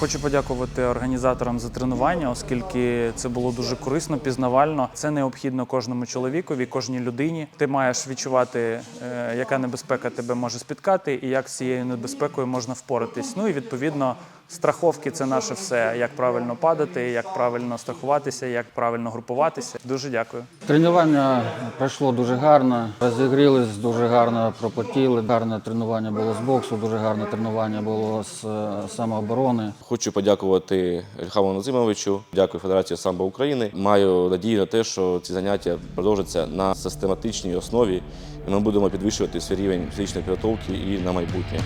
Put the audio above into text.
Хочу подякувати організаторам за тренування, оскільки це було дуже корисно, пізнавально. Це необхідно кожному чоловікові, кожній людині. Ти маєш відчувати, е, яка небезпека тебе може спіткати, і як з цією небезпекою можна впоратись. Ну і відповідно. Страховки це наше все. Як правильно падати, як правильно страхуватися, як правильно групуватися. Дуже дякую. Тренування пройшло дуже гарно, розігрілись дуже гарно, пропотіли. Гарне тренування було з боксу, дуже гарне тренування було з е, самооборони. Хочу подякувати Ільхаму Назимовичу, дякую Федерації самбо України. Маю надію на те, що ці заняття продовжаться на систематичній основі, і ми будемо підвищувати свій рівень фізичної підготовки і на майбутнє.